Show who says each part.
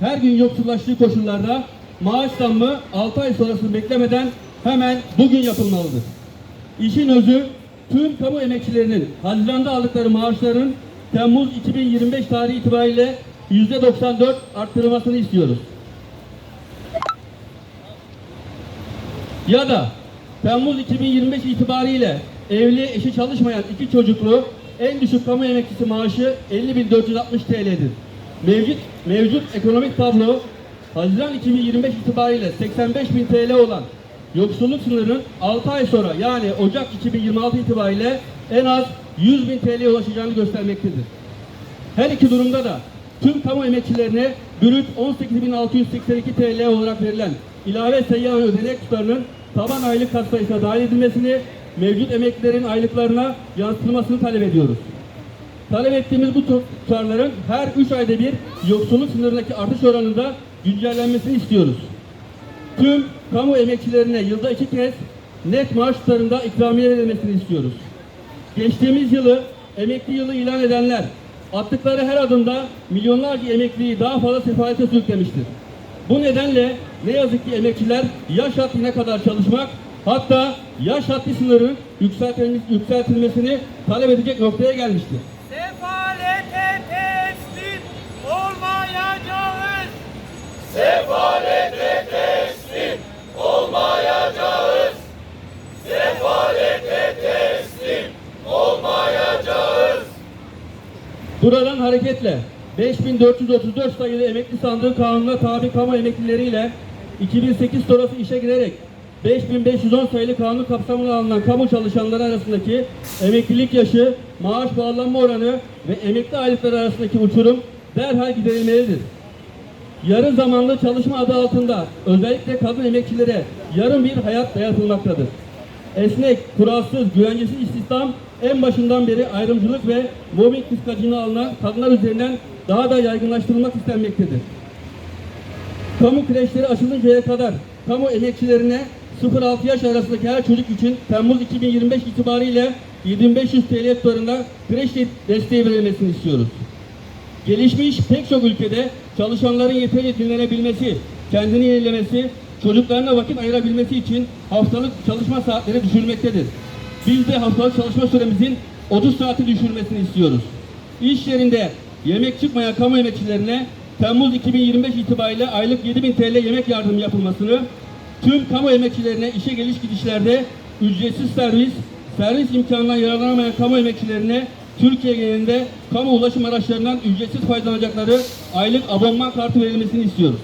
Speaker 1: her gün yoksullaştığı koşullarda maaş zammı 6 ay sonrasını beklemeden hemen bugün yapılmalıdır. İşin özü tüm kamu emekçilerinin Haziran'da aldıkları maaşların Temmuz 2025 tarihi itibariyle %94 arttırılmasını istiyoruz. Ya da Temmuz 2025 itibariyle evli eşi çalışmayan iki çocuklu en düşük kamu emekçisi maaşı 50.460 TL'dir. Mevcut, mevcut ekonomik tablo Haziran 2025 itibariyle 85.000 TL olan yoksulluk sınırının 6 ay sonra yani Ocak 2026 itibariyle en az 100.000 TL'ye ulaşacağını göstermektedir. Her iki durumda da tüm kamu emekçilerine bürüt 18.682 TL olarak verilen ilave seyyar ödenek tutarının taban aylık katsayısına dahil edilmesini, mevcut emeklilerin aylıklarına yansıtılmasını talep ediyoruz. Talep ettiğimiz bu tutarların her 3 ayda bir yoksulluk sınırındaki artış oranında güncellenmesini istiyoruz. Tüm kamu emekçilerine yılda iki kez net maaş tutarında ikramiye verilmesini istiyoruz. Geçtiğimiz yılı emekli yılı ilan edenler attıkları her adımda milyonlarca emekliyi daha fazla sefalete sürüklemiştir. Bu nedenle ne yazık ki emekçiler yaş haddine kadar çalışmak hatta yaş haddi sınırının yükseltilmesi- yükseltilmesini talep edecek noktaya gelmiştir.
Speaker 2: Sefalete teslim olmayacağız.
Speaker 1: Buradan hareketle 5434 sayılı emekli sandığı kanununa tabi kamu emeklileriyle 2008 sonrası işe girerek 5510 sayılı kanun kapsamına alınan kamu çalışanları arasındaki emeklilik yaşı, maaş bağlanma oranı ve emekli aylıkları arasındaki uçurum derhal giderilmelidir. Yarı zamanlı çalışma adı altında özellikle kadın emekçilere yarım bir hayat dayatılmaktadır. Esnek, kuralsız, güvencesiz istihdam en başından beri ayrımcılık ve mobbing kıskacına alınan kadınlar üzerinden daha da yaygınlaştırılmak istenmektedir. Kamu kreşleri açılıncaya kadar kamu emekçilerine 0-6 yaş arasındaki her çocuk için Temmuz 2025 itibariyle 7500 TL tutarında kreş desteği verilmesini istiyoruz. Gelişmiş pek çok ülkede çalışanların yeterince dinlenebilmesi, kendini yenilemesi, çocuklarına vakit ayırabilmesi için haftalık çalışma saatleri düşürmektedir. Biz de haftalık çalışma süremizin 30 saati düşürmesini istiyoruz. İş yerinde yemek çıkmayan kamu emekçilerine Temmuz 2025 itibariyle aylık 7000 TL yemek yardımı yapılmasını, tüm kamu emekçilerine işe geliş gidişlerde ücretsiz servis, servis imkanından yararlanamayan kamu emekçilerine Türkiye genelinde kamu ulaşım araçlarından ücretsiz faydalanacakları aylık abonman kartı verilmesini istiyoruz.